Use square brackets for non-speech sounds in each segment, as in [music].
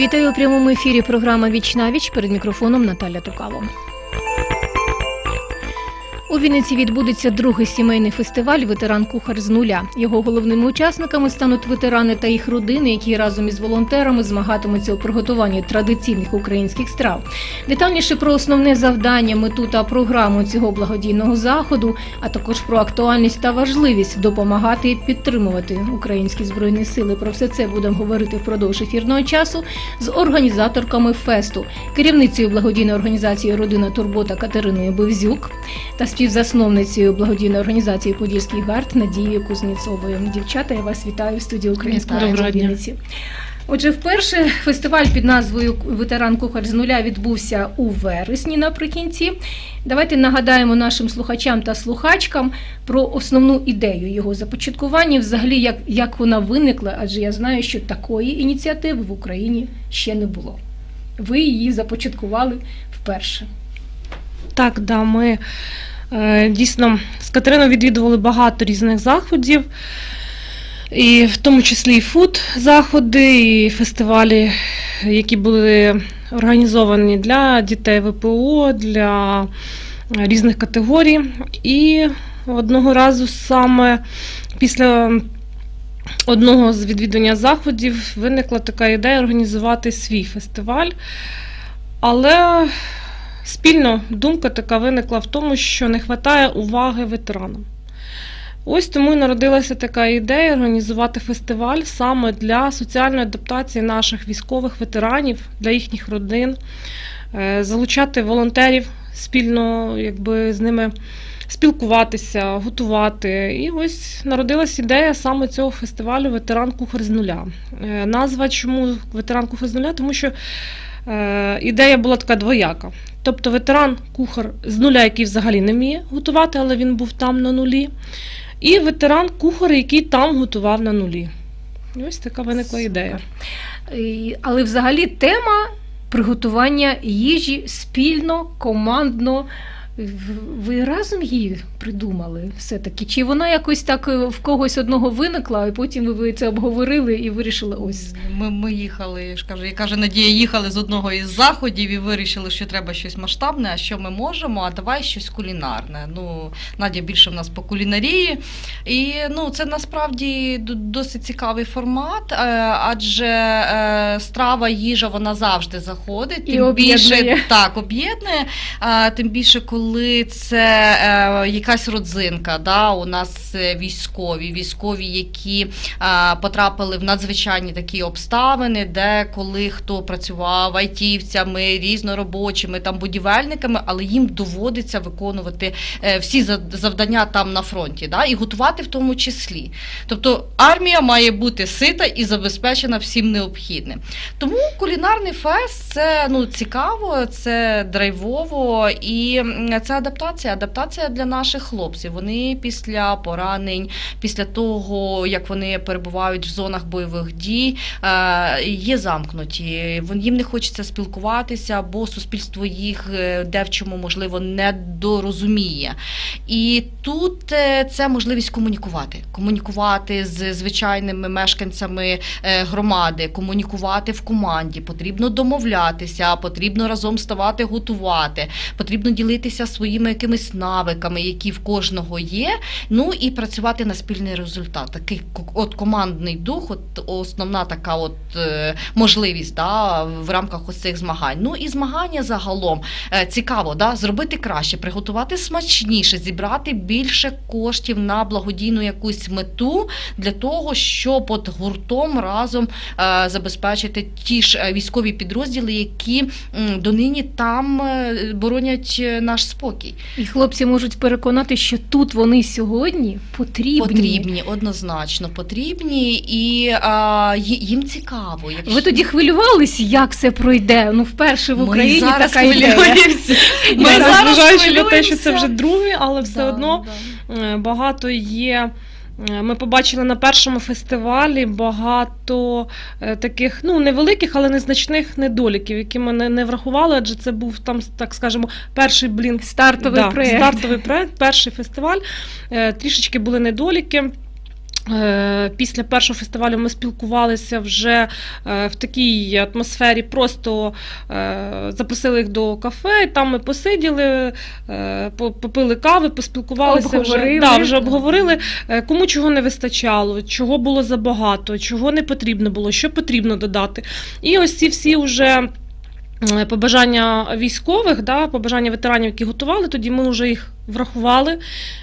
Вітаю у прямому ефірі. Програма Віч на віч перед мікрофоном Наталя Тукало. Вінниці відбудеться другий сімейний фестиваль Ветеран кухар з нуля. Його головними учасниками стануть ветерани та їх родини, які разом із волонтерами змагатимуться у приготуванні традиційних українських страв. Детальніше про основне завдання, мету та програму цього благодійного заходу, а також про актуальність та важливість допомагати і підтримувати українські збройні сили. Про все це будемо говорити впродовж ефірного часу з організаторками фесту, керівницею благодійної організації Родина Турбота Катериною Бевзюк та співзасновницею благодійної організації Подільський гард Надією Кузнєцовою. Дівчата, я вас вітаю в студії Української радіо Вінниці. Отже, вперше фестиваль під назвою Ветеран кухар з нуля відбувся у вересні наприкінці. Давайте нагадаємо нашим слухачам та слухачкам про основну ідею його започаткування, взагалі, як, як вона виникла, адже я знаю, що такої ініціативи в Україні ще не було. Ви її започаткували вперше. Так, да, ми дійсно з Катериною відвідували багато різних заходів, і в тому числі і фуд заходи, і фестивалі, які були організовані для дітей ВПО, для різних категорій. І одного разу саме після одного з відвідування заходів виникла така ідея організувати свій фестиваль. Але спільно думка така виникла в тому, що не вистачає уваги ветеранам. Ось тому і народилася така ідея організувати фестиваль саме для соціальної адаптації наших військових ветеранів, для їхніх родин, е, залучати волонтерів спільно якби, з ними спілкуватися, готувати. І ось народилась ідея саме цього фестивалю Ветеран кухар з нуля. Е, Назва чому ветеран кухар з нуля? Тому що е, ідея була така двояка. Тобто ветеран кухар з нуля, який взагалі не вміє готувати, але він був там на нулі. І ветеран кухар, який там готував на нулі. І ось така виникла ідея. Але взагалі тема приготування їжі спільно, командно. Ви разом її придумали все-таки? Чи вона якось так е, в когось одного виникла, і потім ви це обговорили і вирішили ось. Ми, ми їхали, я ж кажу, я каже, Надія, їхали з одного із заходів і вирішили, що треба щось масштабне, а що ми можемо, а давай щось кулінарне. Ну, Надя більше в нас по кулінарії. І ну, це насправді досить цікавий формат, е, адже е, страва, їжа вона завжди заходить. І Тим більше так, об'єднує. Тим більше, коли це е, якась родзинка, да, у нас е, військові, військові, які а, потрапили в надзвичайні такі обставини, де коли хто працював айтівцями, різноробочими, там будівельниками, але їм доводиться виконувати е, всі за- завдання там на фронті, да, і готувати в тому числі. Тобто армія має бути сита і забезпечена всім необхідним. Тому кулінарний фест це ну цікаво, це драйвово і це адаптація. Адаптація для наших хлопців. Вони після поранень, після того як вони перебувають в зонах бойових дій, е, є замкнуті. Їм не хочеться спілкуватися, бо суспільство їх е, де в чому можливо не дорозуміє. І тут е, це можливість комунікувати, комунікувати з звичайними мешканцями громади, комунікувати в команді. Потрібно домовлятися, потрібно разом ставати готувати, потрібно ділитися своїми якимись навиками, які в кожного є. Ну і працювати на спільний результат. Такий от командний дух, от основна така от е, можливість да, в рамках ось цих змагань. Ну і змагання загалом е, цікаво, да, зробити краще, приготувати смачніше, зібрати більше коштів на благодійну якусь мету для того, щоб от гуртом разом е, забезпечити ті ж військові підрозділи, які донині там боронять наш спокій. І хлопці можуть переконати, що тут вони сьогодні потрібні. Потрібні, однозначно потрібні, і а, їм цікаво. Якщо... Ви тоді хвилювались, як це пройде? Ну, вперше в Ми Україні зараз така ідея. хвилюємося. [laughs] Ми зараз незважаючи на те, що це вже другий, але все Да, одно да. Е, Багато є. Е, Ми побачили на першому фестивалі багато е, таких, ну невеликих, але незначних недоліків, які ми не, не врахували, адже це був там, так скажемо, перший блін. Стартовий да, проєкт. Стартовий проект, перший фестиваль. Е, Трішечки були недоліки. Е, Після першого фестивалю ми спілкувалися вже е, в такій атмосфері, просто е, запросили їх до кафе, там ми посиділи, попили кави, поспілкувалися Обговорили. вже, да, вже обговорили, кому чого не вистачало, чого було забагато, чого не потрібно було, що потрібно додати. І ось ці всі вже. Е, Побажання військових, да, побажання ветеранів, які готували, тоді ми вже їх врахували,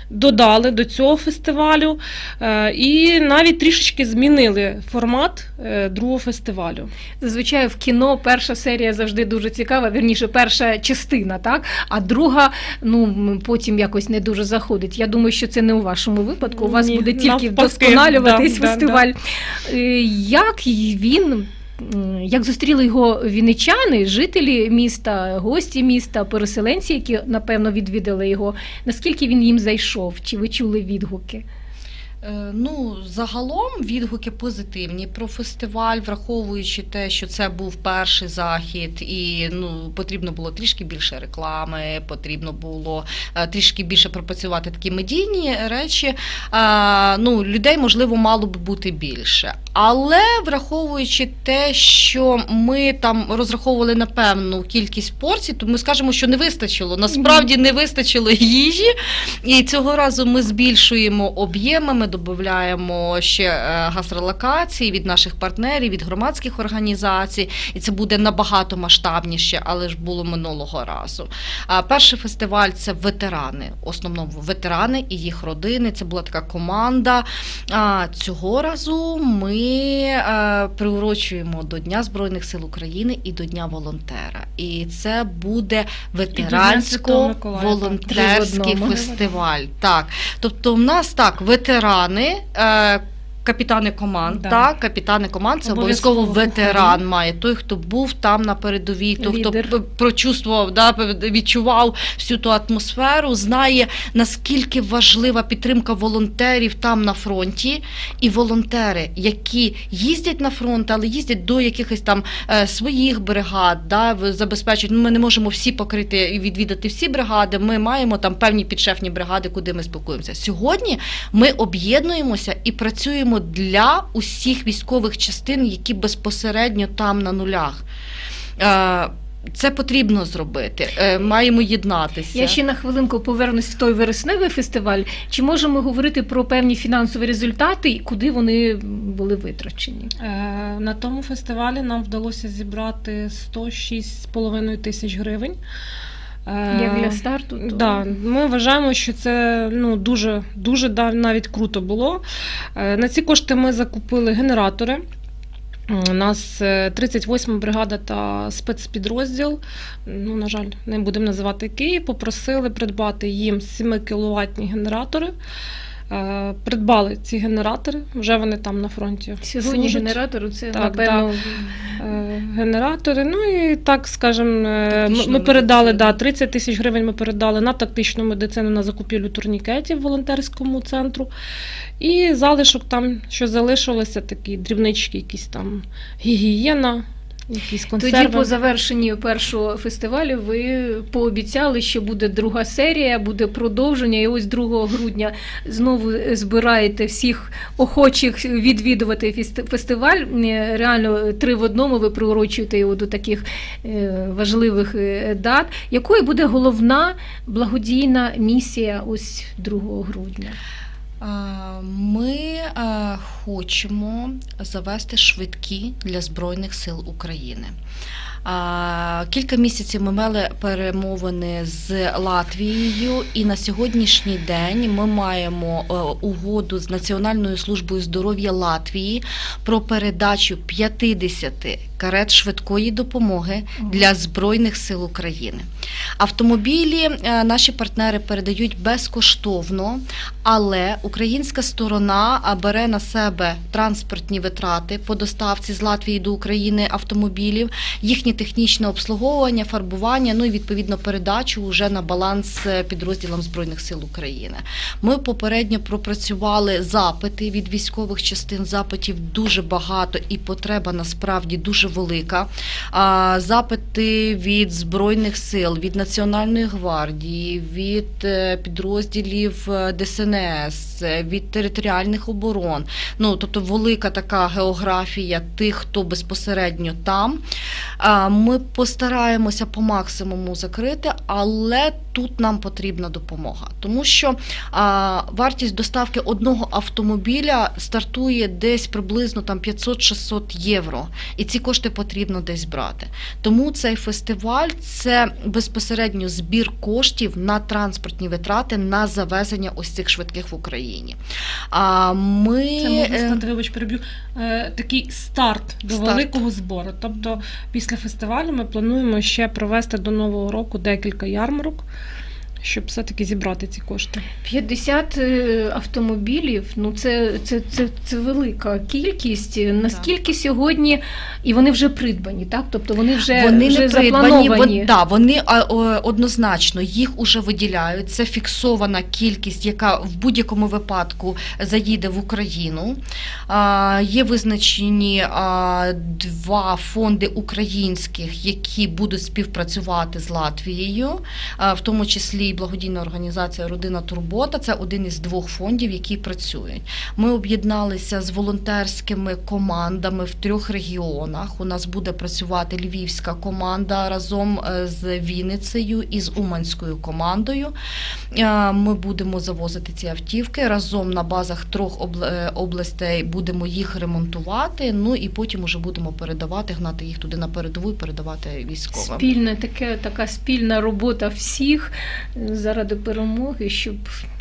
додали до цього фестивалю е, і навіть трішечки змінили формат е, другого фестивалю. Зазвичай в кіно перша серія завжди дуже цікава, вірніше, перша частина, так? А друга, ну потім якось не дуже заходить. Я думаю, що це не у вашому випадку. У вас Ні, буде тільки навпаки, вдосконалюватись да, да, фестиваль. Е, Як він? Як зустріли його віничани, жителі міста, гості міста, переселенці, які напевно відвідали його, наскільки він їм зайшов? Чи ви чули відгуки? Е, Ну, загалом відгуки позитивні про фестиваль, враховуючи те, що це був перший захід, і ну потрібно було трішки більше реклами, потрібно було е, трішки більше пропрацювати такі медійні речі. Е, Ну, людей можливо мало би бути більше. Але враховуючи те, що ми там розраховували на певну кількість порцій, то ми скажемо, що не вистачило. Насправді не вистачило їжі. І цього разу ми збільшуємо об'єми, ми додаємо ще е, гастролокації від наших партнерів, від громадських організацій, і це буде набагато масштабніше, але ж було минулого разу. Перший фестиваль це ветерани, основному ветерани і їх родини. Це була така команда. А цього разу ми е, приурочуємо до Дня Збройних сил України і до Дня волонтера. І це буде ветерансько-волонтерський фестиваль. Так, тобто в нас так, ветерани. Е, Капітани команд, Да. так, капітани команд це обов'язково Обов'язково ветеран має той, хто був там на передовій, той, хто Лідер. п- прочувствував, да, відчував всю ту атмосферу, знає наскільки важлива підтримка волонтерів там на фронті, і волонтери, які їздять на фронт, але їздять до якихось там е, своїх бригад, да, забезпечують. Ну, ми не можемо всі покрити і відвідати всі бригади. Ми маємо там певні підшефні бригади, куди ми спілкуємося. Сьогодні ми об'єднуємося і працюємо для усіх військових частин, які безпосередньо там на нулях. Е, Це потрібно зробити. Е, Маємо єднатися. Я ще на хвилинку повернусь в той вересневий фестиваль. Чи можемо говорити про певні фінансові результати і куди вони були витрачені? Е, На тому фестивалі нам вдалося зібрати 106,5 тисяч гривень. Е, Як для старту? То... Да, ми вважаємо, що це ну дуже дуже навіть круто було. Е, На ці кошти ми закупили генератори. У нас е, 38 бригада та спецпідрозділ. Ну, на жаль, не будемо називати Київ. Попросили придбати їм 7 кіловатні генератори. Е, Придбали ці генератори, вже вони там на фронті. Сьогодні служать. генератор це Так, напевно. Е, генератори. Ну і так, скажімо, е, ми, передали да, 30 тисяч гривень. Ми передали на тактичну медицину на закупівлю турнікетів волонтерському центру. І залишок там, що залишилося, такі дрібнички, якісь там гігієна, якісь консерви. Тоді по завершенні першого фестивалю ви пообіцяли, що буде друга серія, буде продовження. І ось 2 грудня знову збираєте всіх охочих відвідувати фест- фестиваль. Е, Реально три в одному ви приурочуєте його до таких е, важливих е, дат. Якою буде головна благодійна місія ось 2 грудня? Ми хочемо завести швидкі для Збройних сил України. Кілька місяців ми мали перемовини з Латвією, і на сьогоднішній день ми маємо е, угоду з Національною службою здоров'я Латвії про передачу 50 карет швидкої допомоги для Збройних сил України. Автомобілі е, наші партнери передають безкоштовно, але українська сторона бере на себе транспортні витрати по доставці з Латвії до України автомобілів. Їхні технічне обслуговування, фарбування, ну і відповідно передачу вже на баланс е, підрозділам Збройних сил України. Ми попередньо пропрацювали запити від військових частин. Запитів дуже багато і потреба насправді дуже велика. Запити від збройних сил, від Національної гвардії, від е, підрозділів е, ДСНС, від територіальних оборон. Ну тобто велика така географія тих, хто безпосередньо там. Ми постараємося по максимуму закрити, але тут нам потрібна допомога, тому що а, вартість доставки одного автомобіля стартує десь приблизно там 500-600 євро, і ці кошти потрібно десь брати. Тому цей фестиваль це безпосередньо збір коштів на транспортні витрати на завезення ось цих швидких в Україні. А ми Це можна е, вибач, переб'ю, е, такий старт до Старт. великого збору. Тобто після фестивалю ми плануємо ще провести до Нового року декілька ярмарок, щоб все-таки зібрати ці кошти. 50 е, автомобілів, ну це, це, це, це велика кількість. Наскільки сьогодні, і вони вже придбані, так? Тобто вони вже, вони вже не придбані, заплановані. вон, да, вони а, о, однозначно їх уже виділяють. Це фіксована кількість, яка в будь-якому випадку заїде в Україну. А, є визначені а, два фонди українських, які будуть співпрацювати з Латвією, а, в тому числі і благодійна організація Родина Турбота. Це один із двох фондів, які працюють. Ми об'єдналися з волонтерськими командами в трьох регіонах. У нас буде працювати львівська команда разом е, з Вінницею і з Уманською командою. Е, Ми будемо завозити ці автівки разом на базах трьох е, областей. Будемо їх ремонтувати. Ну і потім уже будемо передавати, гнати їх туди на передову і передавати військовим. Спільна таке, така спільна робота всіх заради перемоги, щоб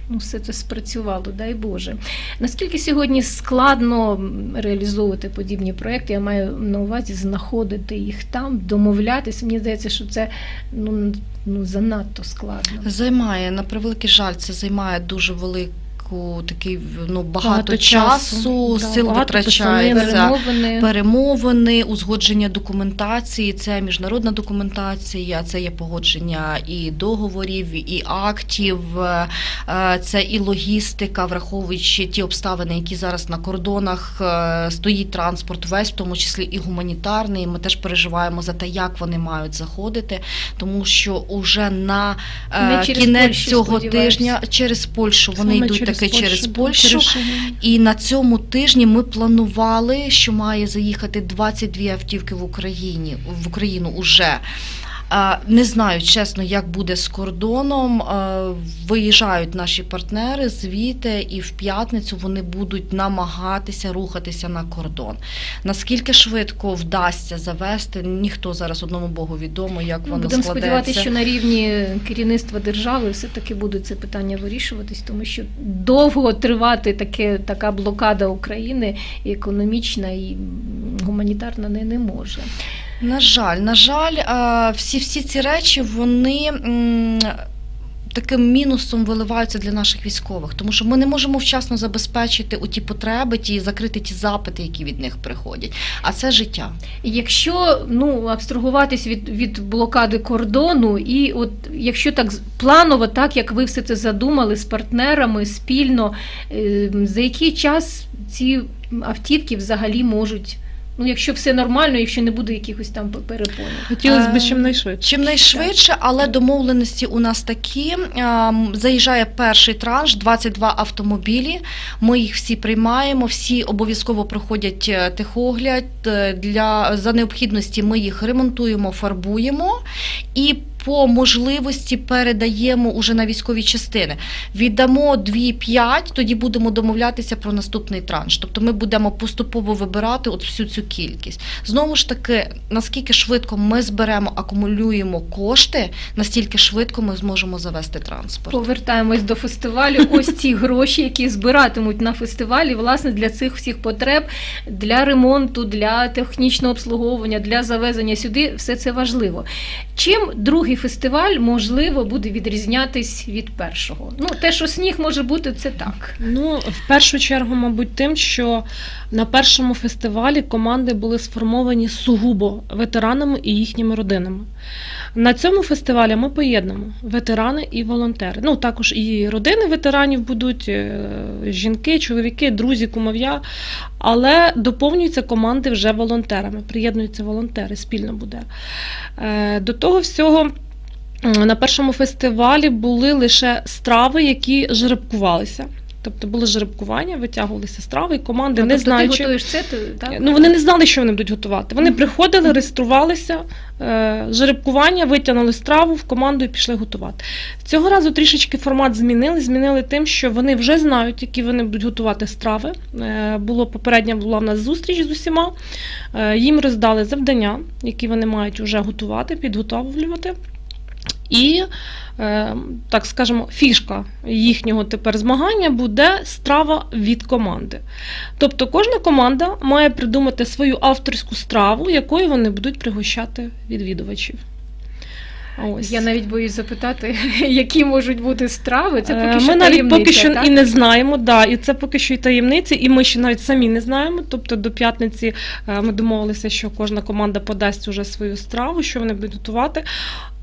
ну, все це спрацювало, дай Боже. Наскільки сьогодні складно реалізовувати подібні проекти? Я маю на увазі знаходити їх там, домовлятися. Мені здається, що це ну, ну занадто складно. Займає на превеликий жаль, це займає дуже велику такий ну багато, Багато часу, часу, да, сил багато витрачається. Перемовини. Перемовини, узгодження документації, це міжнародна документація, це є погодження і договорів, і актів, е, це і логістика, враховуючи ті обставини, які зараз на кордонах е, стоїть транспорт, весь в тому числі і гуманітарний. Ми теж переживаємо за те, як вони мають заходити, тому що уже на е, кінець Польщу, цього тижня через Польщу вони Саме йдуть таки через Польщу. через. І на цьому тижні ми планували, що має заїхати 22 автівки в Україні в Україну уже. Не знаю, чесно, як буде з кордоном. Виїжджають наші партнери звідти, і в п'ятницю вони будуть намагатися рухатися на кордон. Наскільки швидко вдасться завести, ніхто зараз одному Богу відомо, як Ну, воно Будемо складеться. сподіватися, що на рівні керівництва держави все-таки буде це питання вирішуватись, тому що довго тривати таке, така блокада України і економічна і гуманітарна не, не може. На жаль, на жаль, всі, всі ці речі вони. Таким мінусом виливаються для наших військових, тому що ми не можемо вчасно забезпечити у ті потреби, ті закрити ті запити, які від них приходять. А це життя. Якщо ну абстрагуватись від, від блокади кордону, і от якщо так планово, так як ви все це задумали з партнерами спільно, е, за який час ці автівки взагалі можуть, ну якщо все нормально, якщо не буде якихось там перепонів. Хотілося б Е, чим найшвидше. Чим найшвидше, але домовленості у нас такі. Ем, Заїжджає перший транш, 22 автомобілі. Ми їх всі приймаємо, всі обов'язково проходять е, техогляд. Е, Для за необхідності ми їх ремонтуємо, фарбуємо і. По можливості передаємо уже на військові частини. Віддамо 2-5, тоді будемо домовлятися про наступний транш. Тобто ми будемо поступово вибирати от всю цю кількість. Знову ж таки, наскільки швидко ми зберемо, акумулюємо кошти, настільки швидко ми зможемо завести транспорт. Повертаємось до фестивалю. Ось ці гроші, які збиратимуть на фестивалі, власне, для цих всіх потреб, для ремонту, для технічного обслуговування, для завезення сюди, все це важливо. Чим другий фестиваль можливо буде відрізнятись від першого? Ну, те, що сніг може бути, це так. Ну, в першу чергу, мабуть, тим, що на першому фестивалі команди були сформовані сугубо ветеранами і їхніми родинами. На цьому фестивалі ми поєднуємо ветерани і волонтери. Ну, також і родини ветеранів будуть, е, жінки, чоловіки, друзі, кумов'я. Але доповнюються команди вже волонтерами. Приєднуються волонтери, спільно буде. Е, До того всього. На першому фестивалі були лише страви, які жеребкувалися. Тобто було жеребкування, витягувалися страви, і команди, Ну, не тобто знаючи. ти готуєш це, то, так? Ну, вони не знали, що вони будуть готувати. Вони приходили, реєструвалися, е, жеребкування, витягнули страву в команду і пішли готувати. Цього разу трішечки формат змінили. Змінили тим, що вони вже знають, які вони будуть готувати страви. Е, Було попередня була в нас зустріч з усіма. Е, Їм роздали завдання, які вони мають вже готувати, підготовлювати. І, е, так скажемо, фішка їхнього тепер змагання буде страва від команди. Тобто кожна команда має придумати свою авторську страву, якою вони будуть пригощати відвідувачів. Ось. Я навіть боюсь запитати, [laughs] які можуть бути страви. Це Е, поки що ми навіть поки що так? і не знаємо, да, і це поки що і таємниці, і ми ще навіть самі не знаємо. Тобто до п'ятниці е, ми домовилися, що кожна команда подасть уже свою страву, що вони будуть готувати.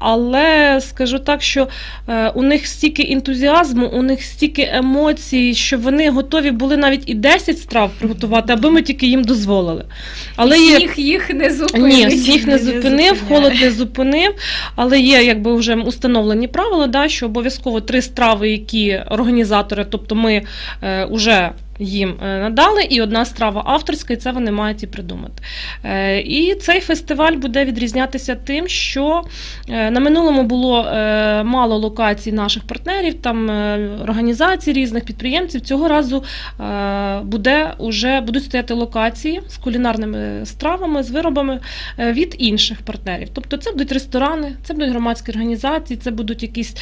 Але скажу так, що е, у них стільки ентузіазму, у них стільки емоцій, що вони готові були навіть і 10 страв приготувати, аби ми тільки їм дозволили. Але І є їх не зупинить. ні, сніг не зупинив, холод не зупинив, але є якби вже установлені правила, да, що обов'язково три страви, які організатори, тобто ми е, уже їм е, надали, і одна страва авторська, і це вони мають і придумати. Е, і цей фестиваль буде відрізнятися тим, що е, на минулому було мало локацій наших партнерів, там організацій різних підприємців. Цього разу буде уже будуть стояти локації з кулінарними стравами, з виробами від інших партнерів. Тобто це будуть ресторани, це будуть громадські організації, це будуть якісь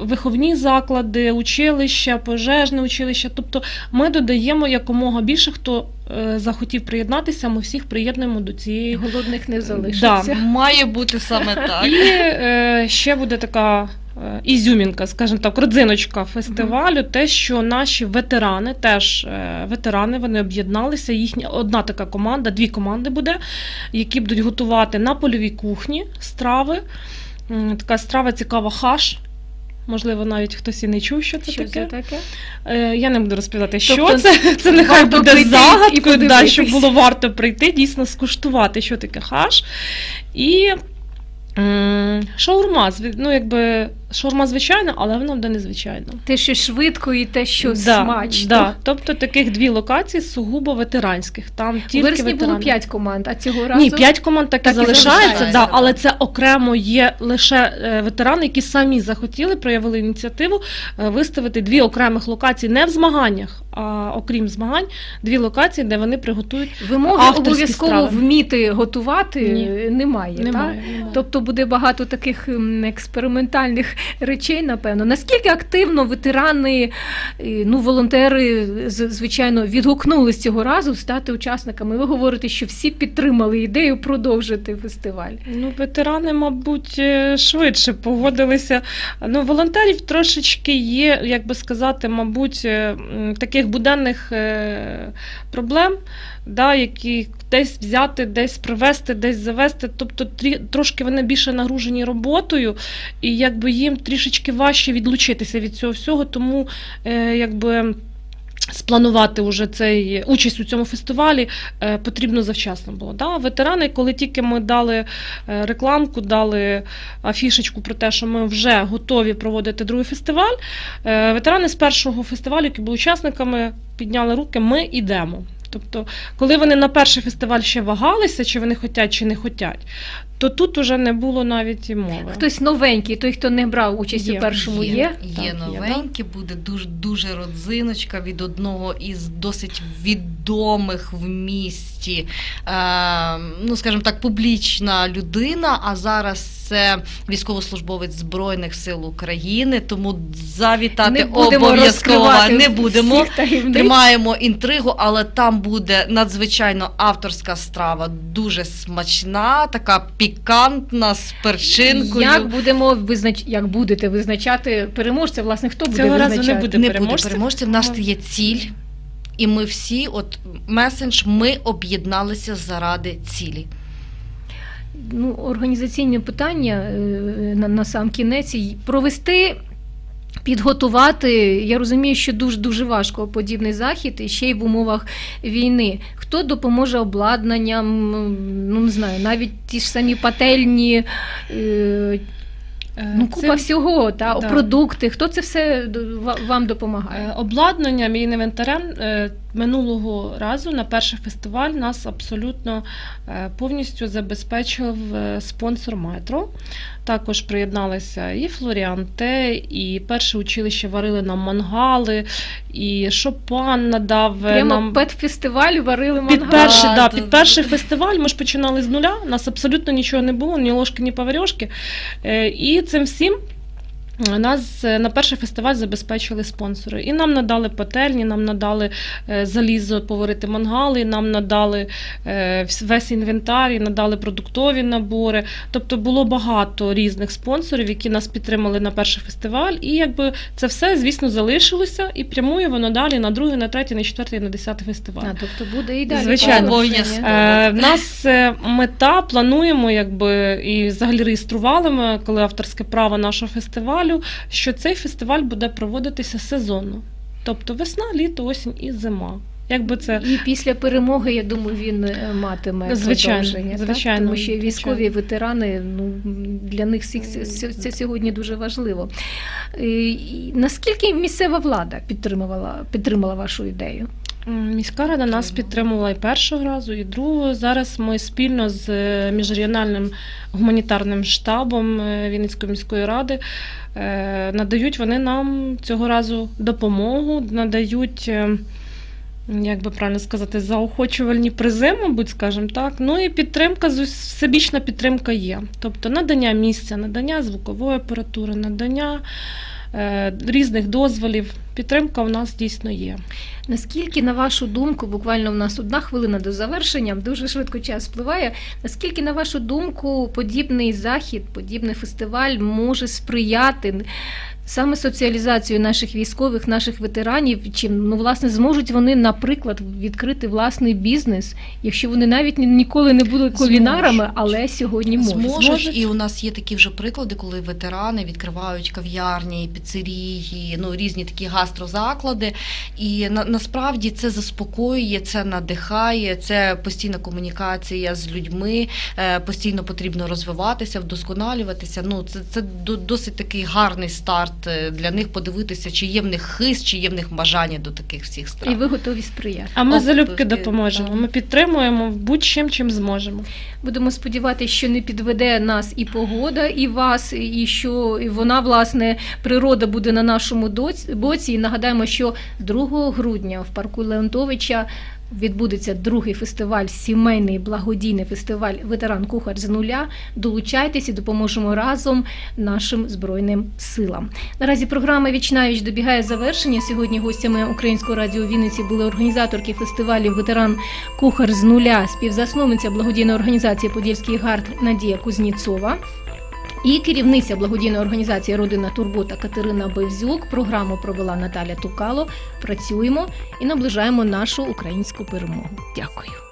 виховні заклади, училища, пожежне училище. Тобто ми додаємо якомога більше, хто е, захотів приєднатися, ми всіх приєднуємо до цієї. Голодних не залишиться. Да. Має бути саме так. І е, ще буде така. е, Ізюмінка, скажімо так, родзиночка фестивалю, те, що наші ветерани, теж е, ветерани, вони об'єдналися. Їхня одна така команда, дві команди буде, які будуть готувати на польовій кухні страви. Така страва цікава хаш. Можливо, навіть хтось і не чув, що це Що таке. це таке? Е, Я не буду розповідати, що Тобто це. [laughs] Це нехай буде загадкою, да, щоб було варто прийти, дійсно скуштувати, що таке хаш. І шаурма, ну якби шаурма звичайна, але вона буде незвичайна. Те, що швидко, і те, що да, смачно. Да. Тобто таких дві локації сугубо ветеранських. Там У тільки вересні ветерани. було 5 команд, а цього разу Ні, п'ять команд так, Так і і залишається, залишається, да, але це окремо є лише е, ветерани, які самі захотіли, проявили ініціативу е, виставити дві окремих локації не в змаганнях, окрім змагань, дві локації, де вони приготують. вимоги обов'язково вміти готувати Ні. немає. так? Немає. немає. Тобто буде багато таких експериментальних речей, напевно. Наскільки активно ветерани, ну, волонтери, звичайно, відгукнулись цього разу стати учасниками? Ви говорите, що всі підтримали ідею продовжити фестиваль. Ну, ветерани, мабуть, е, швидше погодилися. Ну, волонтерів трошечки є, як би сказати, мабуть, е, м, таких буденних е, проблем, да, які десь взяти, десь привезти, десь завести. Тобто трі- трошки вони більше нагружені роботою, і якби їм трішечки важче відлучитися від цього всього, тому е, якби. Спланувати уже цей участь у цьому фестивалі е, потрібно завчасно було. Да? Ветерани, коли тільки ми дали е, рекламку, дали афішечку про те, що ми вже готові проводити другий фестиваль. е, Ветерани з першого фестивалю, які були учасниками, підняли руки, ми йдемо. Тобто, коли вони на перший фестиваль ще вагалися, чи вони хочуть, чи не хочуть, то тут уже не було навіть і мови. Хтось новенький, той, хто не брав участь Є. у першому, є. Є, Так, є, новеньке, буде дуже дуже родзиночка від одного із досить відомих в місті, е, ну скажімо так, публічна людина. А зараз це військовослужбовець Збройних сил України. Тому завітати не обов'язково не будемо. Тримаємо інтригу, але там буде надзвичайно авторська страва, дуже смачна, така пікантна з перчинкою. Як будемо визнач... як будете визначати переможця? Власне, хто буде Цього разу не буде. не буде переможців. переможців. В нас є ціль, і ми всі, от месендж, ми об'єдналися заради цілі. Ну, організаційне питання е, на, на сам кінець провести. Підготувати, я розумію, що дуже дуже важко подібний захід і ще й в умовах війни. Хто допоможе обладнанням? Ну не знаю, навіть ті ж самі пательні, е, ну купа це... всього, та да. продукти. Хто це все вам допомагає? Обладнання, Обладнанням і інвентарем е, минулого разу на перший фестиваль нас абсолютно е, повністю забезпечив е, спонсор метро. Також приєдналися і Флоріанте, і перше училище варили нам мангали, і Шопан надав Прямо нам. педфестиваль варили Під перший, да, під перший фестиваль ми ж починали з нуля, у нас абсолютно нічого не було, ні ложки, ні паверьошки. Е, І цим всім нас е, на перший фестиваль забезпечили спонсори. І нам надали пательні, нам надали е, залізо поварити мангали, нам надали е, весь інвентар, і надали продуктові набори. Тобто було багато різних спонсорів, які нас підтримали на перший фестиваль. І якби це все, звісно, залишилося і прямує воно далі на другий, на третій, на четвертий, на десятий фестиваль. А, тобто буде і далі. Звичайно. Е, нас мета плануємо, якби і взагалі реєстрували ми, коли авторське право нашого фестивалю, що цей фестиваль буде проводитися сезонно. Тобто весна, літо, осінь і зима. Якби це І після перемоги, я думаю, він е, матиме Звичайно, продовження. так? Тому що військові звичайно. ветерани, ну для них всіх це, це- це сьогодні дуже важливо. Е, і Наскільки місцева влада підтримувала, підтримала вашу ідею? Міська рада нас підтримувала і першого разу, і другого. Зараз ми спільно з е, міжрегіональним гуманітарним штабом е, Вінницької міської ради е, надають вони нам цього разу допомогу, надають. як би правильно сказати, заохочувальні призи, мабуть, скажімо так. Ну і підтримка, всебічна підтримка є. Тобто надання місця, надання звукової апаратури, надання е, різних дозволів. Підтримка у нас дійсно є. Наскільки, на вашу думку, буквально в нас одна хвилина до завершення, дуже швидко час спливає. Наскільки, на вашу думку, подібний захід, подібний фестиваль може сприяти саме соціалізацію наших військових, наших ветеранів? Чим ну власне зможуть вони, наприклад, відкрити власний бізнес, якщо вони навіть ні- ніколи не були кулінарами, але сьогодні можуть? Зможуть, Зможуть. і у нас є такі вже приклади, коли ветерани відкривають кав'ярні, піцерії, ну різні такі гастрозаклади. І на, насправді це заспокоює, це надихає, це постійна комунікація з людьми. Е, постійно потрібно розвиватися, вдосконалюватися. Ну це, це до- досить такий гарний старт для них подивитися, чи є в них хист, чи є в них бажання до таких всіх страв. І ви готові сприяти. А ми О, залюбки допоможемо. так. Ми підтримуємо будь-чим, чим зможемо. Будемо сподіватися, що не підведе нас і погода, і вас, і що вона, власне, природа буде на нашому доць- боці. І нагадаємо, що 2 грудня в парку Леонтовича відбудеться другий фестиваль, сімейний благодійний фестиваль Ветеран Кухар з нуля. Долучайтесь і допоможемо разом нашим збройним силам. Наразі програма Вічнавіч добігає завершення. Сьогодні гостями Українського радіо Вінниці були організаторки фестивалів Ветеран Кухар з нуля, співзасновниця благодійної організації Подільський гард Надія Кузніцова. І керівниця благодійної організації Родина Турбота Катерина Бевзюк. Програму провела Наталя Тукало. Працюємо і наближаємо нашу українську перемогу. Дякую.